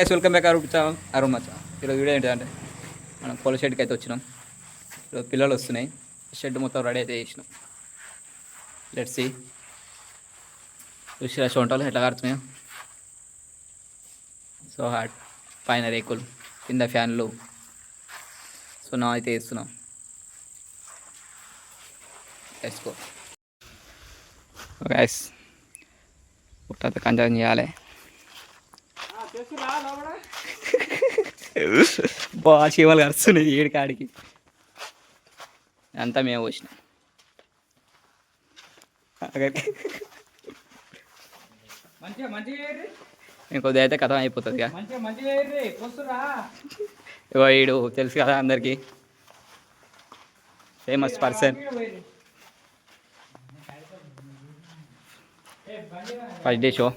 Yes welcome back Arun Arun మచ్చ ఈరోజు video ఏంటంటే మనం పొల షెడ్కి అయితే వచ్చినాం. ఈరోజు పిల్లలు వస్తున్నాయి. షెడ్ మొత్తం రెడీ అయితే చేసినాం. లెట్ సి చూసి రాసి వంటలు ఎట్లా కారుతున్నాయో. సో హాట్ పైన రేకులు కింద ఫ్యాన్లు. సో నా అయితే వేస్తున్నాం వేసుకో గ్యాస్ పుట్టత కంచం చేయాలి. బా చీమలు కరుస్తున్నాయి ఏడు కాడికి. అంతా మేము వచ్చినాం ఇంకొద్ది అయితే కథం అయిపోతుంది వీడు తెలుసు కదా అందరికి. Famous person first day show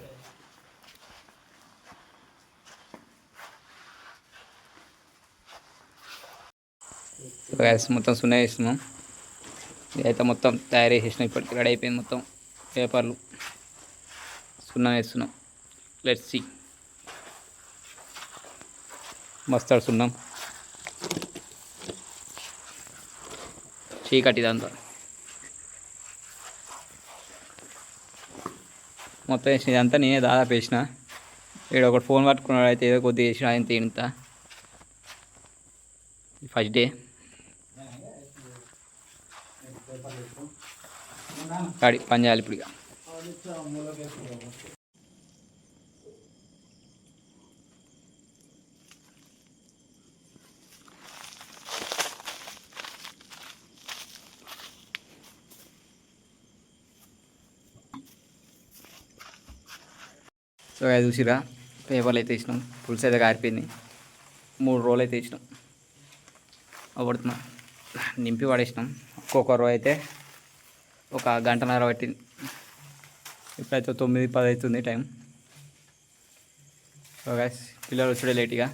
gas మొత్తం సున్నా వేస్తున్నాం ఇదైతే మొత్తం తయారు చేసేసినాం. ఇప్పటికి రెడీ అయిపోయింది మొత్తం పేపర్లు. సున్నా వేస్తున్నాం లెట్స్ సి మస్తాడు సున్నాం. చీకటి ఇదంతా మొత్తం వేసిన ఇదంతా నేనే దాదాపు వేసిన ఇక్కడ ఒకటి ఫోన్ పట్టుకున్నాడు అయితే ఏదో కొద్దిగా వేసిన ఆయన తింటా. ఫస్ట్ డే కాడి పని చేయాలి ఇప్పుడు ఇక సో అది చూసిరా పేపర్లు అయితే ఇచ్చినాం పులుసు అయితే కారిపోయింది మూడు రోజులు అయితే ఇచ్చినాం అవడుతున్నా నింపి పడేసినాం ఒక్కొక్క రోజు అయితే ఒక గంటన్నర పట్టింది ఇప్పుడైతే తొమ్మిది పది అవుతుంది టైం. సో పిల్లలు వచ్చుడే లేట్గా